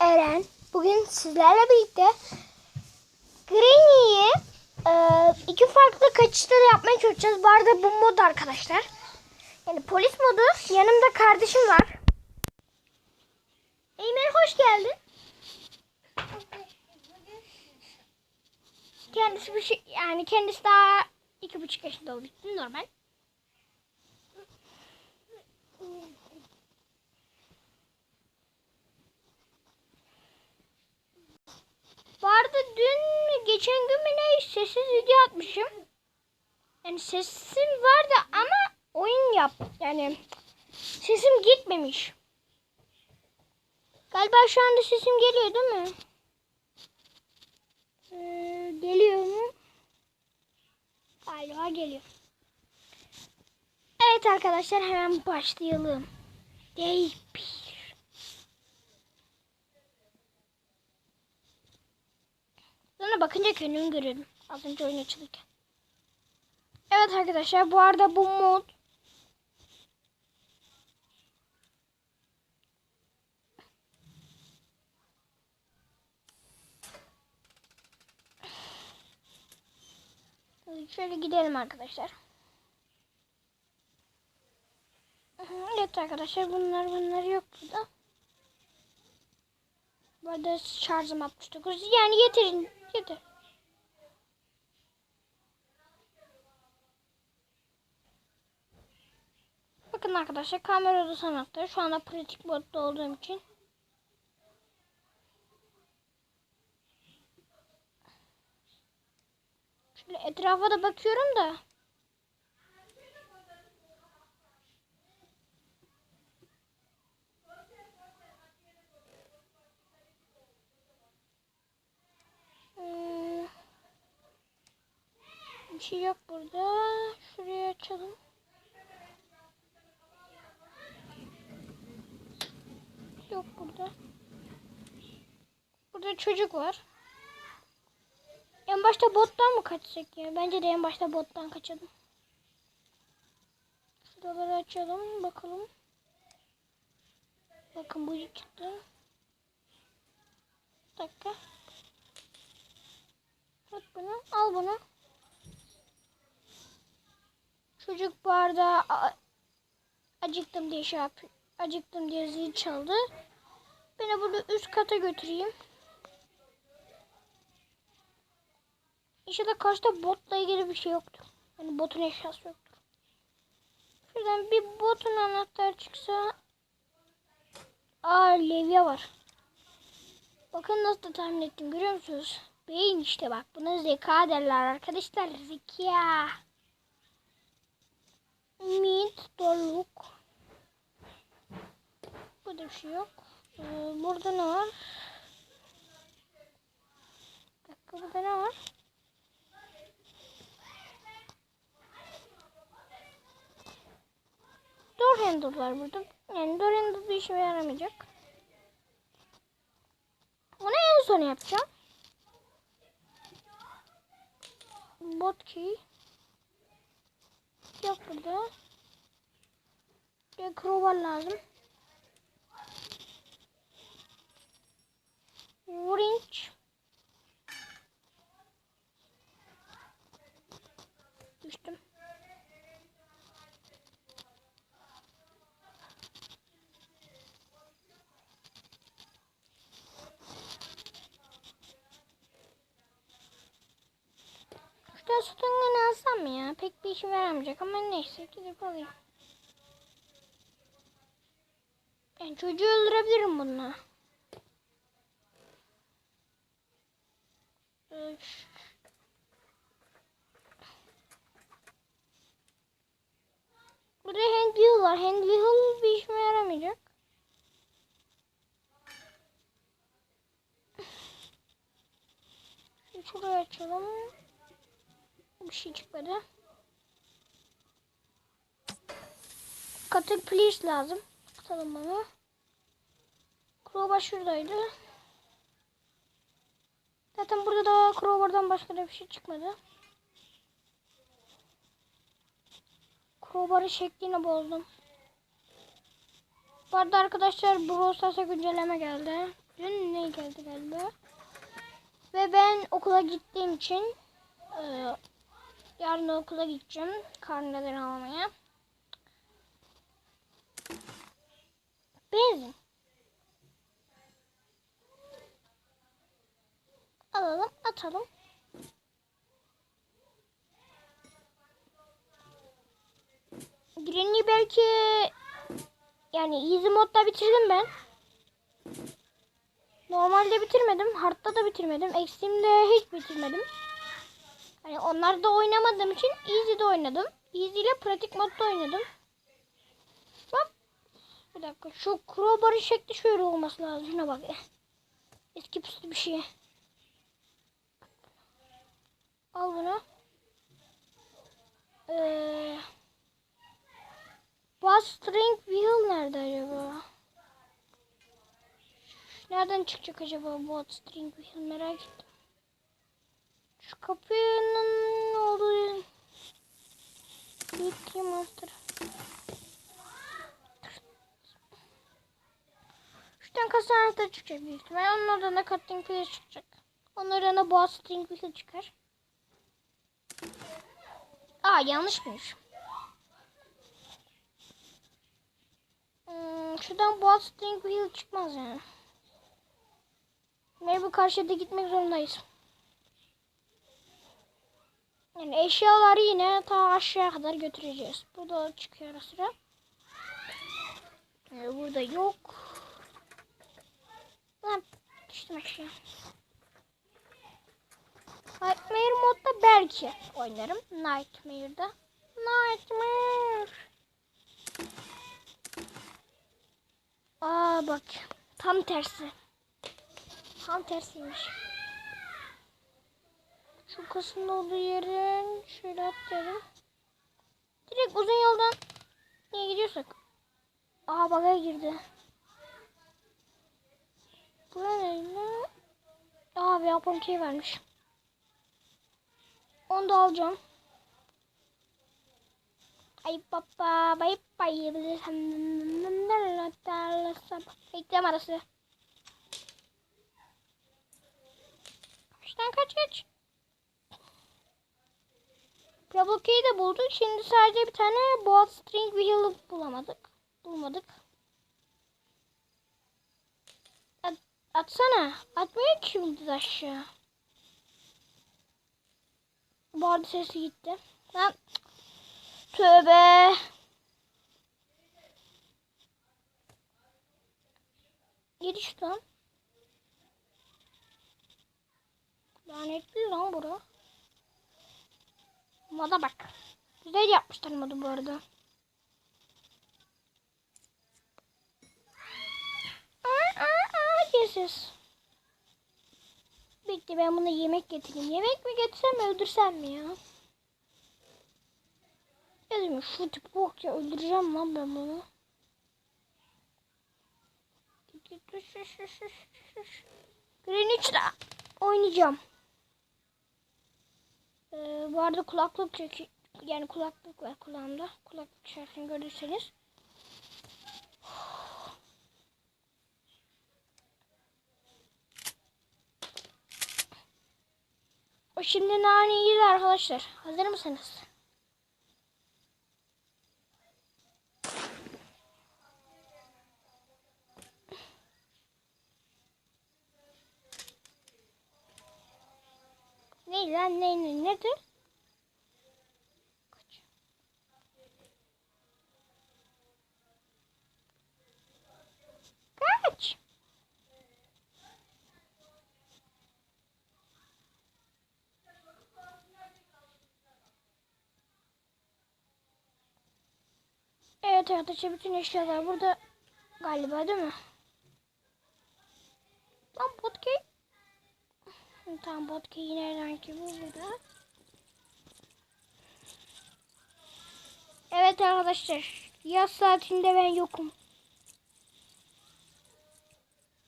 Eren. Bugün sizlerle birlikte Granny'yi e, iki farklı kaçışta da yapmaya çalışacağız. Bu arada bu mod arkadaşlar. Yani polis modu. Yanımda kardeşim var. Eymen hoş geldin. Kendisi bir şey, yani kendisi daha iki buçuk yaşında olduğu normal. Arada dün geçen gün mü ne sessiz video atmışım. Yani sesim vardı ama oyun yap. Yani sesim gitmemiş. Galiba şu anda sesim geliyor değil mi? Ee, geliyor mu? Galiba geliyor. Evet arkadaşlar hemen başlayalım. Day Sonra bakınca kendimi görüyorum. Az önce oyun açılırken. Evet arkadaşlar bu arada bu mod Şöyle gidelim arkadaşlar. Evet arkadaşlar bunlar bunlar yok burada. Bu arada şarjım 69. Yani yeterin. Yeter. Bakın arkadaşlar kamera odası anahtarı. Şu anda pratik modda olduğum için. Şöyle etrafa da bakıyorum da. Bir şey yok burada. Şurayı açalım. Yok burada. Burada çocuk var. En başta bottan mı kaçsak ya? Bence de en başta bottan kaçalım. Şuraları açalım bakalım. Bakın bu çıktı. Bir dakika. At bunu. Al bunu. Çocuk a- acıktım diye şey yap. Acıktım diye zil çaldı. Beni burada üst kata götüreyim. İnşallah karşıda botla ilgili bir şey yoktur. Yani botun eşyası yoktur. Şuradan bir botun anahtarı çıksa. Aa levye var. Bakın nasıl da tahmin ettim görüyor musunuz? Beyin işte bak. Buna zeka derler arkadaşlar. Zeka. Mint doluk. Burada bir şey yok. Ee, burada ne var? Bir dakika burada ne var? Door handle var burada. Yani door handle bir işime yaramayacak. Onu en son yapacağım. Bot key. Yok burada. Bir crowbar lazım. Wrench. Düştüm. Şurada sütunu alsam ya? Pek bir işe yaramayacak ama neyse gidip alayım. Ben çocuğu öldürebilirim bununla. Üç. Burada hand wheel var. Hand wheel bir işime yaramayacak. Şurayı açalım. Bir şey çıkmadı. Katı please lazım. Atalım bunu. Crowbar şuradaydı. Zaten burada da crowbar'dan başka da bir şey çıkmadı. Crowbar'ın şeklini bozdum. Bu arada arkadaşlar Brawl güncelleme geldi. dün ne geldi galiba. Ve ben okula gittiğim için yarın okula gideceğim karneden almaya. Benzin. Alalım, atalım. Granny belki yani easy modda bitirdim ben. Normalde bitirmedim. Hard'da da bitirmedim. Extreme'de hiç bitirmedim. Hani onlarda oynamadığım için easy'de oynadım. Easy ile pratik modda oynadım. Bak. Bir dakika. Şu crowbar'ın şekli şöyle olması lazım. Şuna bak. Eski püslü bir şey. Al bunu. Ee, Buzz String Wheel nerede acaba? Nereden çıkacak acaba bu String Wheel merak ettim. Şu kapının olduğu Büyük Monster. Şuradan kasa anahtarı çıkacak büyük ihtimal. Onun oradan da cutting wheel çıkacak. Onun oradan boğaz string wheel çıkar. Aa yanlışmış. Hmm, şuradan boğaz string wheel çıkmaz yani. Mecbur karşıda gitmek zorundayız. Yani eşyaları yine ta aşağıya kadar götüreceğiz. Burada çıkıyor ara sıra. Ee, burada yok. Lan düştüm aşağı. Nightmare modda belki oynarım. Nightmare'da. Nightmare. Aa bak. Tam tersi. Tam tersiymiş. Şu kasın olduğu yerin şöyle atlayalım. Direkt uzun yoldan niye gidiyorsak? Aa baga girdi. Bu ne? Aa yapım şey vermiş. Onu da alacağım. Ay baba bay bay Reklam arası. Kaçtan kaç kaç. Blokeyi de bulduk. Şimdi sadece bir tane boğaz string wheel bulamadık. Bulmadık. At, atsana. Atmıyor ki şimdi aşağı. Bu arada sesi gitti. Lan. Tövbe. Geri şuradan. Lanetli lan bura. Moda bak. Güzel yapmışlar modu bu arada. Aa, aa, aa diyorsunuz. Bekle ben buna yemek getireyim. Yemek mi getirsem öldürsem mi ya? Dedim şu tip bok ya öldüreceğim lan ben bunu. Greenwich'la oynayacağım. Ee, bu arada kulaklık çünkü yani kulaklık var kulağımda. Kulaklık şarkını görürseniz. O şimdi nane yedi arkadaşlar. Hazır mısınız? Ne lan ne ne nedir? Kaç. Kaç. Evet arkadaşlar bütün eşyalar burada galiba değil mi? Lan botki. Tamam botki yine rengi bu burada. Evet arkadaşlar yaz saatinde ben yokum.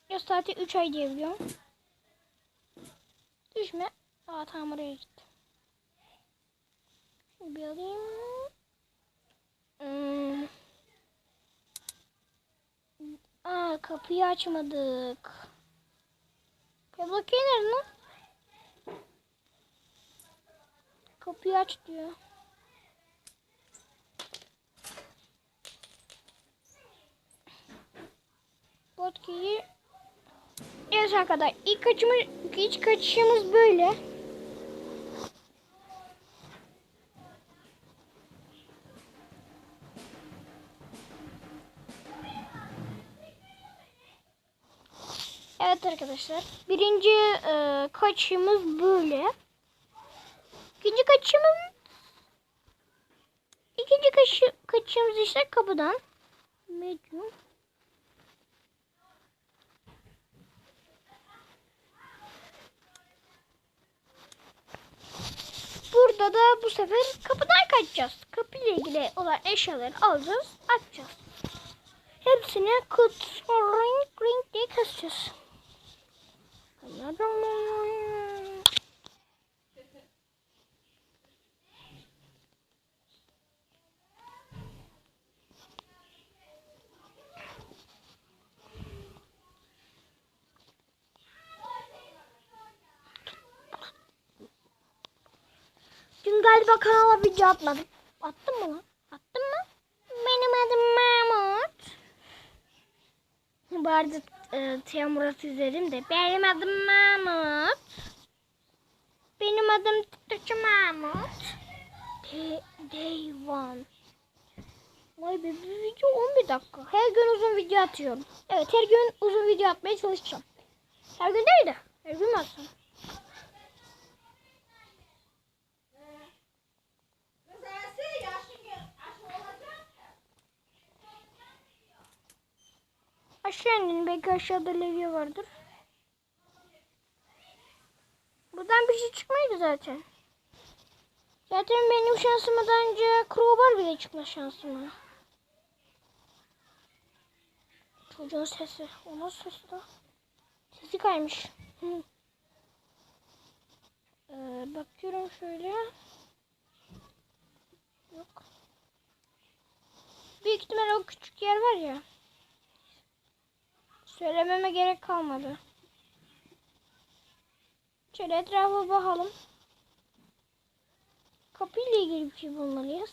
Yaz saati 3 ay diye. Düşme. Aa tamam oraya gitti. Şimdi bir alayım. Hmm. Aa kapıyı açmadık. Pebloke nerede lan? Kapıyı aç diyor. Arkadaşlar ilk kaçımız, ilk kaçışımız böyle. Evet arkadaşlar birinci e, kaçışımız böyle. İkinci kaçışımız ikinci kaçı, kaçışımız işte kapıdan. Medium. Burada da bu sefer kapıdan kaçacağız. Kapıyla ilgili olan eşyaları alacağız, açacağız. Hepsini kut ring ring diye kasacağız galiba kanala video atmadım. Attın mı lan? Attın mı? Benim adım Mahmut. Bu arada e, Tiamurat izledim de. Benim adım Mahmut. Benim adım TikTokçu Mahmut. Day one. Vay be bir video 11 dakika. Her gün uzun video atıyorum. Evet her gün uzun video atmaya çalışacağım. Her gün değil de. Her gün atsam. Aşağı inin. Belki aşağıda levye vardır. Buradan bir şey çıkmaydı zaten. Zaten benim şansıma daha önce crowbar bile çıkma şansıma. Çocuğun sesi. O nasıl ses da? Sesi kaymış. Ee, bakıyorum şöyle. Yok. Büyük ihtimal o küçük yer var ya. Söylememe gerek kalmadı. Şöyle etrafa bakalım. Kapıyla ilgili bir şey bulmalıyız.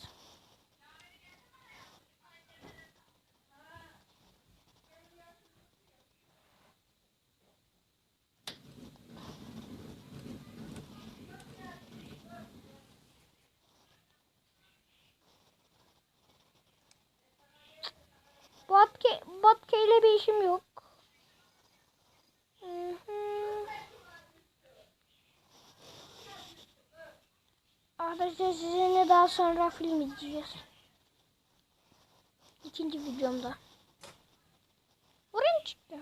Batke, Batke ile bir işim yok. Hı hı. Arkadaşlar sonra film izleyeceğiz. İkinci videomda. Buraya çıktı?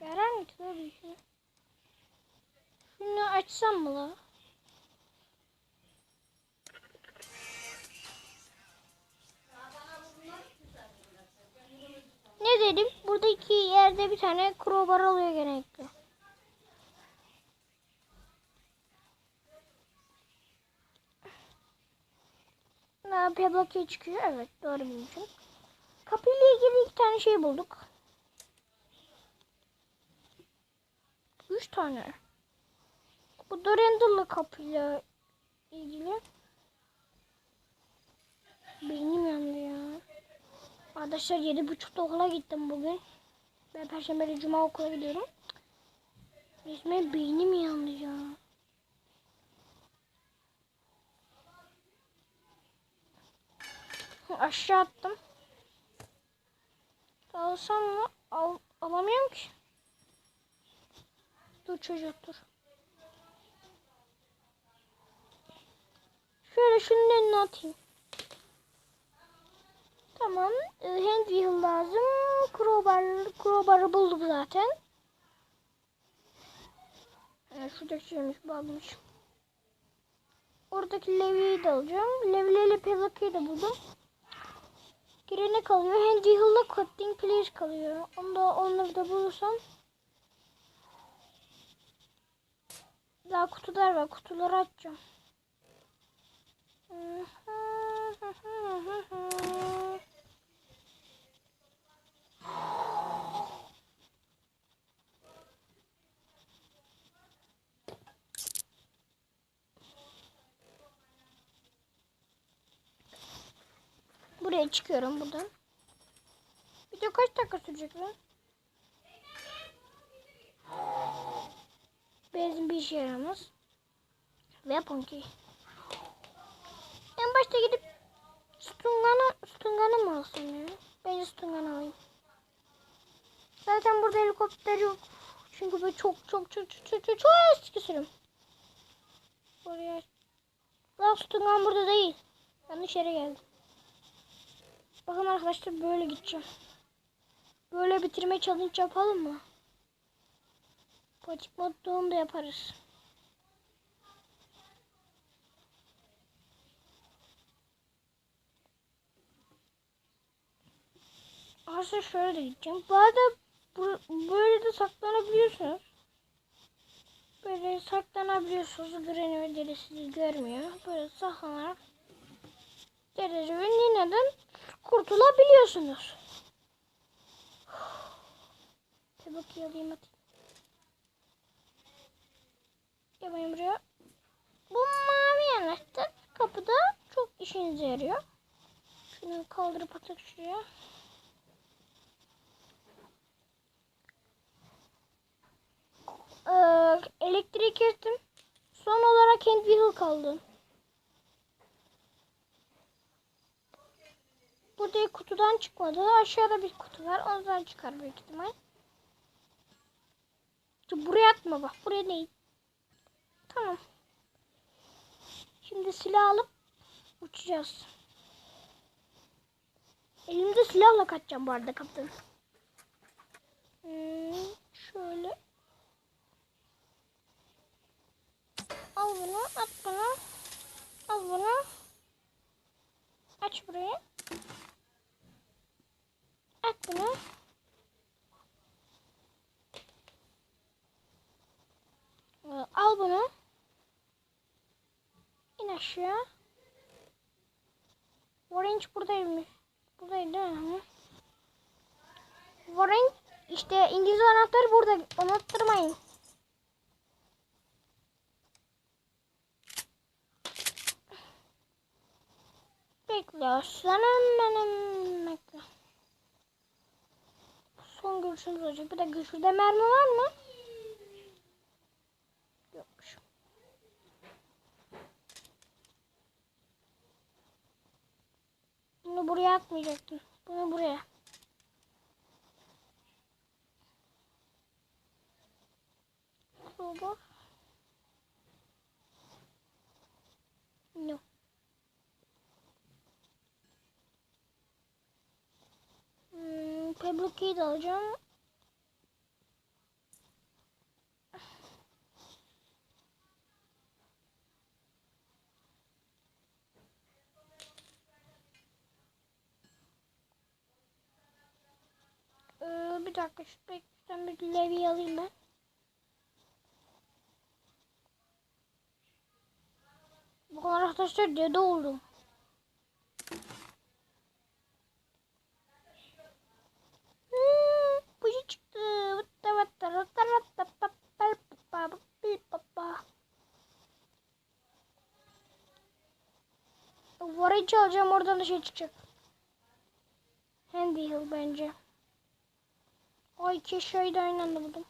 Yarar mı tabii ki? Şunu açsam mı la? Ne dedim? Buradaki yerde bir tane crowbar oluyor genellikle. Yapıyor bakıyor çıkıyor. Evet doğru bilmişim. Kapıyla ilgili iki tane şey bulduk. Üç tane. Bu Dorendel'lı kapıyla ilgili. Beynim yandı ya. Arkadaşlar yedi buçukta okula gittim bugün. Ben perşembe cuma okula gidiyorum. Resmen beynim yandı ya. Aşağı attım. Alsam mı? Al, alamıyorum ki. Dur çocuk dur. Şöyle şunun önüne atayım. Tamam. E, hand wheel lazım. Crowbar, crowbar'ı bulduk zaten. Evet, şuradaki şeymiş bağlamış. Oradaki levyeyi de alacağım. Levyeyle pelakayı da buldum. Geri ne kalıyor? Hand wheel'la cutting place kalıyor. Onu da, onları da bulursam. Daha kutular var. Kutuları açacağım. Buraya çıkıyorum buradan. Video kaç dakika sürecek lan? Benzin bir işe yaramaz. Ve ponki. En başta gidip Stungan'ı Stungan'ı mı alsam ya? Bence Stungan'ı alayım. Zaten burada helikopter yok. Çünkü bu çok çok çok çok çok çok, çok eski sürüm. Buraya. Lan Stungan burada değil. Yanlış yere geldim. Bakın arkadaşlar böyle gideceğim. Böyle bitirme challenge yapalım mı? Patik mod doğum da yaparız. Aslında şöyle de gideceğim. Bu böyle de saklanabiliyorsunuz. Böyle saklanabiliyorsunuz. Granny ve deri sizi görmüyor. Böyle saklanarak derece ve nineden kurtulabiliyorsunuz. Bir bakayım alayım atayım. Gel bakayım buraya. Bu mavi anahtar kapıda çok işinize yarıyor. Şunu kaldırıp atak şuraya. Ee, elektriği kestim. Son olarak hand wheel kaldı. Burada kutudan çıkmadı. Aşağıda bir kutu var. Ondan çıkar büyük ihtimal. Buraya atma bak. Buraya değil. Tamam. Şimdi silah alıp uçacağız. Elimde silahla kaçacağım bu arada kaptan. Hmm, şöyle. Al bunu, at bunu. Al bunu. Aç burayı. At bunu. Ee, Al bunu. İn aşağı. Orange buradaymış. Buradaydı mi? Orange işte İngiliz anahtarı burada. Unutturmayın. Bekle. Son görüşümüz olacak. Bir dakika şurada mermi var mı? Yokmuş. Bunu buraya atmayacaktım. Bunu buraya. Crowbar. Key'i de alacağım. Ee, bir dakika şu bekten bir levye alayım ben. Bu kadar arkadaşlar dede oldum. Varayı alacağım oradan da şey çıkacak. Handy Hill bence. Ay iki şeyi de aynı anda buldum.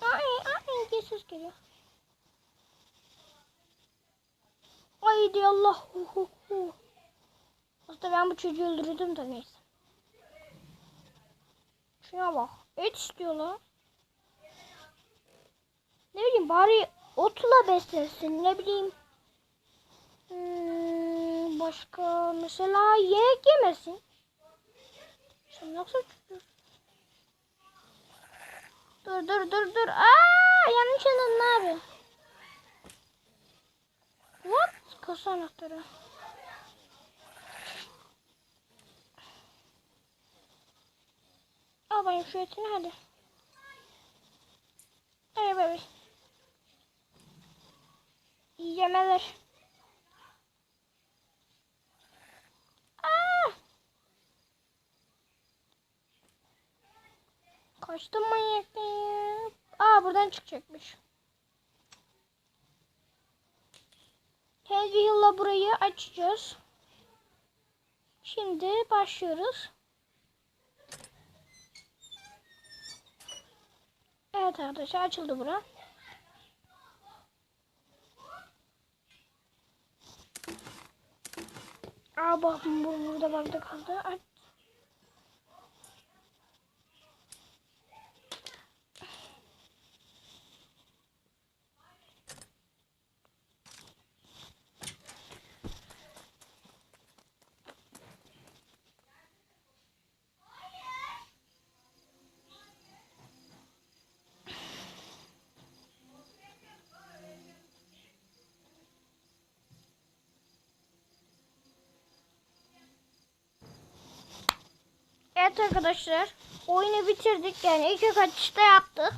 Ay ay diye ses geliyor. Haydi Allah. Hu. Aslında ben bu çocuğu öldürdüm de neyse. Şuna bak. Et istiyorlar. Ne bileyim bari otla beslesin. Ne bileyim. Hmm, başka mesela yemek yemesin. Sen yoksa çocuğu. Dur dur dur dur. Aa yanlış anladın abi. What? Kasa anahtarı. Al bakayım şu etini hadi. Bebeğim. İyi yemeler. Aa! Kaçtım manyaktan ya. Aa buradan çıkacakmış. Hill'la burayı açacağız. Şimdi başlıyoruz. Evet arkadaşlar açıldı bura. Aa bak bu burada bakta kaldı. Aç. Evet arkadaşlar oyunu bitirdik yani iki kaçışta yaptık.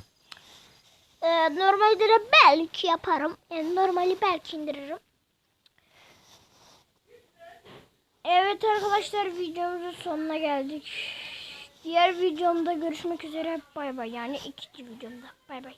Ee, normalde de belki yaparım. Yani normali belki indiririm. Evet arkadaşlar videomuzun sonuna geldik. Diğer videomda görüşmek üzere. Bay bay. Yani ikinci videomda. Bay bay.